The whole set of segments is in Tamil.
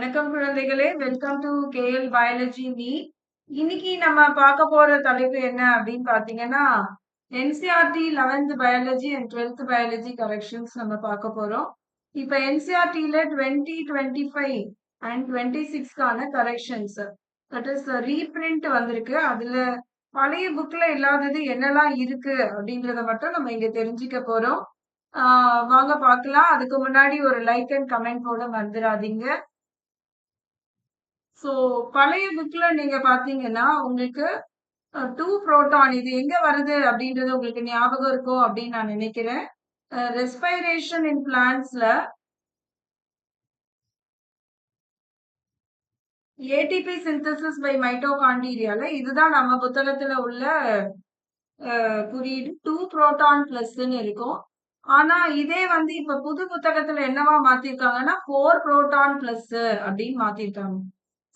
வணக்கம் குழந்தைகளே. Welcome to KL biology me இன்னைக்கு நம்ம பார்க்க போற தலைப்பு என்ன அப்படின்னு பாத்தீங்கன்னா NCERT eleventh biology and twelfth biology corrections நம்ம பார்க்க போறோம். இப்ப என்சிஆர்டில twenty twenty five and twenty சிக்ஸ்க்கான corrections that is reprint வந்திருக்கு. அதுல பழைய புக்ல இல்லாதது என்னெல்லாம் இருக்கு அப்படின்றத மட்டும் நம்ம இங்க தெரிஞ்சுக்க போறோம். வாங்க பார்க்கலாம். அதுக்கு முன்னாடி ஒரு லைக் அண்ட் கமெண்ட் போட மறந்துடாதீங்க. ஸோ பழைய புக்ல நீங்க பாத்தீங்கன்னா உங்களுக்கு டூ புரோட்டான் இது எங்க வருது அப்படின்றது உங்களுக்கு ஞாபகம் இருக்கும் அப்படின்னு நான் நினைக்கிறேன். ரெஸ்பைரேஷன் இன் பிளான்ஸ்ல ஏடிபி சிந்தசிஸ் பை மைட்டோகாண்ட்ரியால இதுதான் நம்ம புத்தகத்துல உள்ள குறியீடு. டூ புரோட்டான் பிளஸ்ன்னு இருக்கும். ஆனா இதே வந்து இப்ப புது புத்தகத்துல என்னவா மாத்திருக்காங்கன்னா ஃபோர் புரோட்டான் பிளஸ் அப்படின்னு மாத்திருக்காங்க.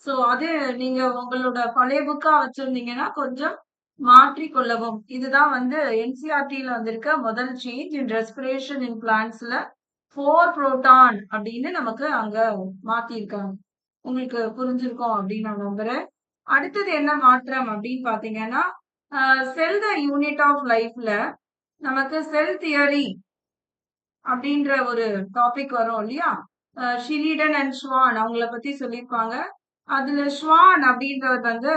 சோ அது நீங்க உங்களோட பழைய புக்கா வச்சிருந்தீங்கன்னா கொஞ்சம் மாற்றி கொள்ளவும். இதுதான் வந்து என்சிஆர்டில வந்திருக்க முதல் சேஞ்ச் இன் ரெஸ்பிரேஷன் இன் பிளான்ஸ்ல ஃபோர் புரோட்டான் அப்படின்னு நமக்கு அங்க மாத்திருக்காங்க உங்களுக்கு புரிஞ்சிருக்கும் அப்படின்னு நான் நம்புறேன். அடுத்தது என்ன மாற்றம் அப்படின்னு பாத்தீங்கன்னா செல் த யூனிட் ஆஃப் லைஃப்ல நமக்கு செல் தியரி அப்படின்ற ஒரு டாபிக் வரும் இல்லையா? ஷிரீடன் அண்ட் ஸ்வான் அவங்கள பத்தி சொல்லியிருப்பாங்க. அதுல ஸ்வான் அப்படின்றவர் வந்து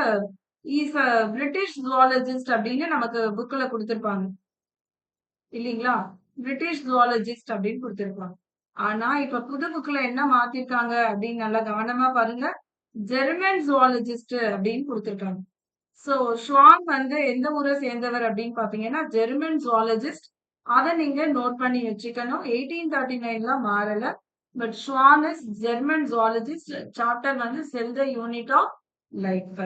இஸ் அ பிரிட்டிஷ் ஜுவாலஜிஸ்ட் அப்படின்னு நமக்கு புக்ல கொடுத்திருப்பாங்க. இல்லைங்களா? பிரிட்டிஷ் ஜுவாலஜிஸ்ட் அப்படின்னு கொடுத்திருப்பாங்க. ஆனா இப்ப புது புக்ல என்ன மாத்திருக்காங்க அப்படின்னு நல்லா கவனமா பாருங்க. ஜெர்மன் ஜுவாலஜிஸ்ட் அப்படின்னு கொடுத்திருக்காங்க. சோ ஷ்வான் வந்து எந்த ஊரை சேர்ந்தவர் அப்படின்னு பாத்தீங்கன்னா ஜெர்மன் ஜுவாலஜிஸ்ட் அதை நீங்க நோட் பண்ணி வச்சுக்கணும். எயிட்டீன் தேர்ட்டி நைன்ல மாறல. But Schwann is German zoologist chapter வந்து cell the unit of life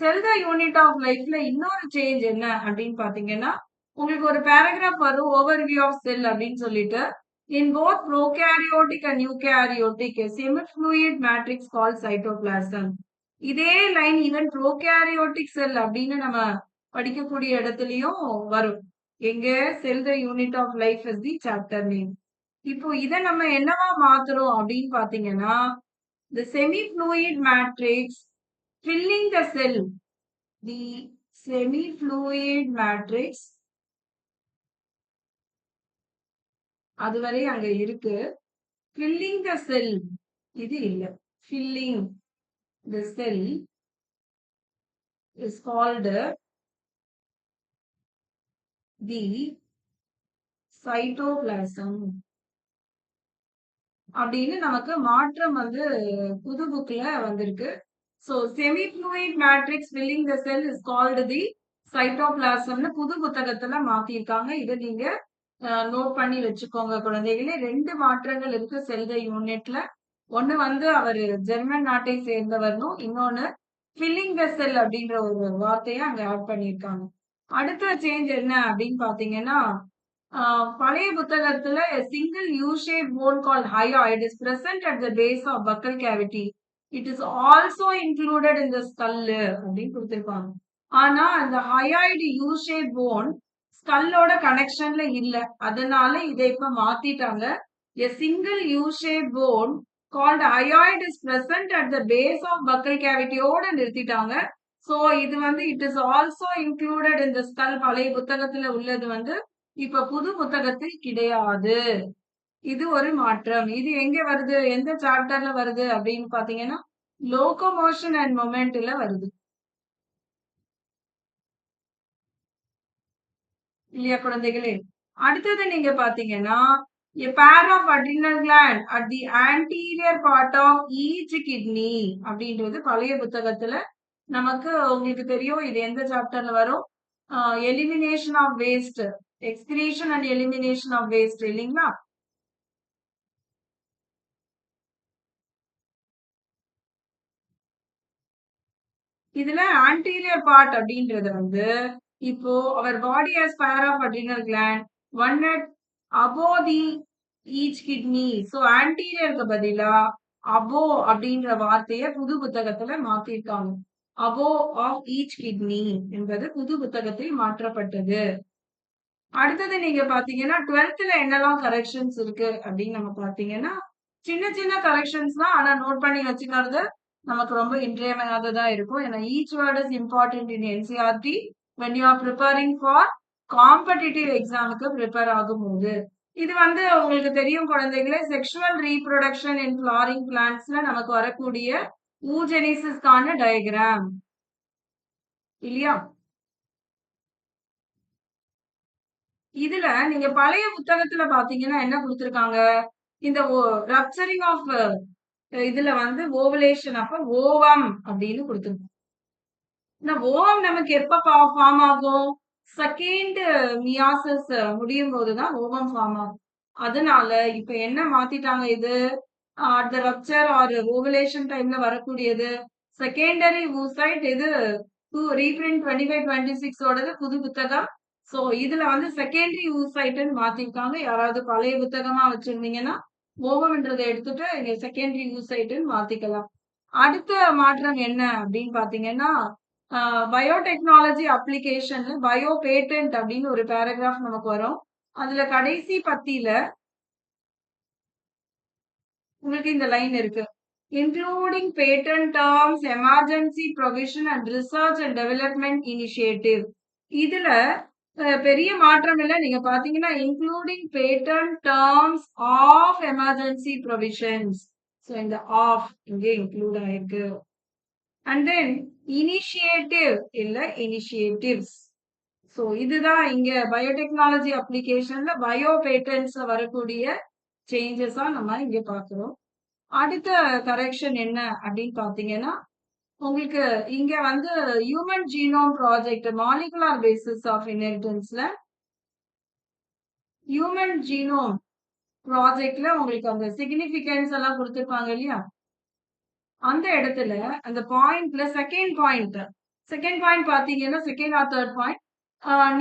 cell the unit of லைஃப்ல இன்னொரு சேஞ்ச் என்ன அப்படின்னு பாத்தீங்கன்னா உங்களுக்கு ஒரு பேராகிராஃப் வரும் ஓவர் வியூ ஆஃப் செல் அப்படின்னு சொல்லிட்டு. In both prokaryotic and eukaryotic semifluid matrix call cytoplasm இதே லைன் ஈவன் ப்ரோகேரியோட்டிக் செல் அப்படின்னு நம்ம படிக்கக்கூடிய இடத்துலயும் வரும். எங்க? Cell the unit of life is the chapter name இப்போ இதை நம்ம என்னவா மாத்துறோம் அப்படின்னு பாத்தீங்கன்னா the semi-fluid matrix filling the cell the semi-fluid matrix அதுவரை அங்க இருக்கு filling the cell இது இல்ல filling the cell is called the cytoplasm அப்படின்னு நமக்கு மாற்றம் வந்து புது புக்ல வந்திருக்கு. So semi fluid matrix filling the cell is called the சைட்டோபிளாசம்னு புது புத்தகத்துல மாத்திருக்காங்க. இதை நீங்க நோட் பண்ணி வச்சுக்கோங்க குழந்தைகளே. ரெண்டு மாற்றங்கள் இருக்கு செல்த யூனிட்ல ஒண்ணு வந்து அவர் ஜெர்மன் நாட்டை சேர்ந்தவர்னும் இன்னொன்னு ஃபில்லிங் த செல் அப்படின்ற ஒரு வார்த்தையை அங்க ஆட் பண்ணியிருக்காங்க அடுத்த சேஞ்ச் என்ன அப்படின்னு பாத்தீங்கன்னா பழைய புத்தகத்துல single U shape bone call hyoid is present at the base of buccal cavity it is also included in the skull அப்படின்னு கொடுத்துருப்பாங்க. ஆனா அந்த ஹயாய்டு யூ ஷேப் போன் ஸ்கல்லோட கனெக்ஷன்ல இல்ல. அதனால இதை இப்ப மாத்திட்டாங்க. A single U shape bone called hyoid is present at the base of buccal கேவிட்டியோட நிறுத்திட்டாங்க. சோ இது வந்து இட் இஸ் ஆல்சோ இன்க்ளூடட் இந்த ஸ்கல் பழைய புத்தகத்துல உள்ளது வந்து இப்ப புது புத்தகத்தில் கிடையாது. இது ஒரு மாற்றம். இது எங்க வருது? எந்த சாப்டர்ல வருது? அப்படின்னு பாத்தீங்கன்னா லோகோமோஷன் அண்ட் மொமெண்ட்ல வருது. இல்லையா குழந்தைகளே? அடுத்தது நீங்க பாத்தீங்கன்னா a pair of adrenal gland at the anterior part of each kidney அப்படின்றது பழைய புத்தகத்துல நமக்கு உங்களுக்கு தெரியும். இது எந்த சாப்டர்ல வரும்? Elimination of waste excretion and elimination of waste இல்லைங்களா இதுல ஆன்டீரியர் பார்ட் அப்படின்றது வந்து இப்போ our body has pair of adrenal gland one at above the each kidney so ஆன்டீரியருக்கு பதிலா அபோ அப்படின்ற வார்த்தைய புது புத்தகத்துல மாத்திருக்காங்க. அபோ ஆஃப் ஈச் கிட்னி என்பது புது புத்தகத்தில் மாற்றப்பட்டது. அடுத்தது நீங்க பாத்தீங்கன்னா டுவெல்த்ல என்னெல்லாம் கரெக்ஷன்ஸ் இருக்கு அப்படின்னு நம்ம பாத்தீங்கன்னா சின்ன சின்ன கரெக்ஷன்ஸ் தான். ஆனா நோட் பண்ணி வச்சுக்கிறது நமக்கு ரொம்ப இன்றியமையாததா இருக்கும். ஏன்னா each word is important in N C E R T when you are preparing for competitive எக்ஸாமுக்கு ப்ரிப்பேர் ஆகும்போது. இது வந்து உங்களுக்கு தெரியும் குழந்தைகளே செக்ஷுவல் ரீப்ரொடக்ஷன் இன் ஃபிளாரிங் பிளான்ஸ்ல நமக்கு வரக்கூடிய ஊஜெனிசிஸ்கான டயக்ராம் இல்லையா? இதுல நீங்க பழைய புத்தகத்துல பாத்தீங்கன்னா என்ன கொடுத்திருக்காங்க? இந்த ரப்சரிங் ஆஃப் இதுல வந்து ஓவலேஷன் அப்ப ஓவம் அப்படின்னு கொடுத்துருக்கோம் இந்த ஓவம் நமக்கு எப்ப ஃபார்ம் ஆகும்? செகண்ட் மியாசஸ் முடியும் போதுதான் ஓவம் ஃபார்ம் ஆகும். அதனால இப்ப என்ன மாத்திட்டாங்க இது? At the rupture or ovulation டைம்ல வரக்கூடியது. செகண்டரி ஊசைட் இது ரீப்ரிண்ட் டுவெண்ட்டி ஃபைவ் டுவெண்ட்டி சிக்ஸோடது புது புத்தகம் ஸோ இதுல வந்து செகண்டரி ஊசைட்டுன்னு மாத்திருக்காங்க. யாராவது பழைய புத்தகமா வச்சிருந்தீங்கன்னா ஓவம்ன்றதை எடுத்துட்டு இங்க செகண்டரி ஊசைட்டுன்னு மாத்திக்கலாம். அடுத்த மாற்றம் என்ன அப்படின்னு பாத்தீங்கன்னா பயோடெக்னாலஜி அப்ளிகேஷன்ல பயோ பேட்டன்ட் அப்படின்னு ஒரு பேராகிராஃப் நமக்கு வரும். அதுல கடைசி பத்தியில உங்களுக்கு இந்த லைன் இருக்கு. Including patent terms emergency provision and research and development initiative இதுல பெரிய மாற்றம் இல்லை. நீங்க பாத்தீங்கன்னா including patent terms of emergency provisions so இந்த ஆஃப் இங்கே இன்க்ளூட் ஆயிருக்கு. அண்ட் தென் இனிஷியேட்டிவ் இல்ல இனிஷியேட்டிவ்ஸ் ஸோ இதுதான் இங்க பயோடெக்னாலஜி அப்ளிகேஷன்ல பயோ பேட்டன்ஸ் வரக்கூடிய சேஞ்சஸா நம்ம இங்க பாக்குறோம். அடுத்த கரெக்ஷன் என்ன அப்படின்னு பாத்தீங்கன்னா உங்களுக்கு இங்க வந்து human genome project molecular basis of இன்ஹெரிட்டன்ஸ்ல human genome ப்ராஜெக்ட்ல உங்களுக்கு அந்த சிக்னிபிகன்ஸ் எல்லாம் கொடுத்துருப்பாங்க இல்லையா? அந்த இடத்துல அந்த பாயிண்ட்ல செகண்ட் பாயிண்ட் செகண்ட் பாயிண்ட் பாத்தீங்கன்னா second or third point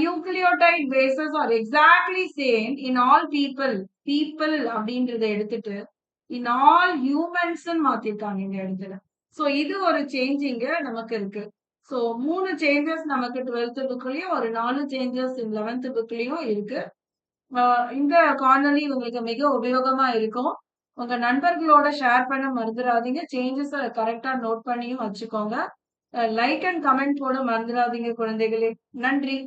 nucleotide bases are exactly same in all people people அப்படின்றத எடுத்துட்டு இன் ஆல் ஹியூமன்ஸ் மாத்திருக்காங்க இந்த இடத்துல. ஸோ இது ஒரு சேஞ்சிங்க நமக்கு இருக்கு. ஸோ மூணு சேஞ்சஸ் நமக்கு டுவெல்த் புக்லயும் ஒரு நாலு சேஞ்சஸ் லெவன்த் புக்லயும் இருக்கு. இந்த காணொலி உங்களுக்கு மிக உபயோகமா இருக்கும். உங்க நண்பர்களோட ஷேர் பண்ண மறந்துடாதீங்க சேஞ்சஸ் கரெக்டா நோட் பண்ணியும் வச்சுக்கோங்க. லைக் அண்ட் கமெண்ட் போட மறந்துடாதீங்க குழந்தைகளே. நன்றி.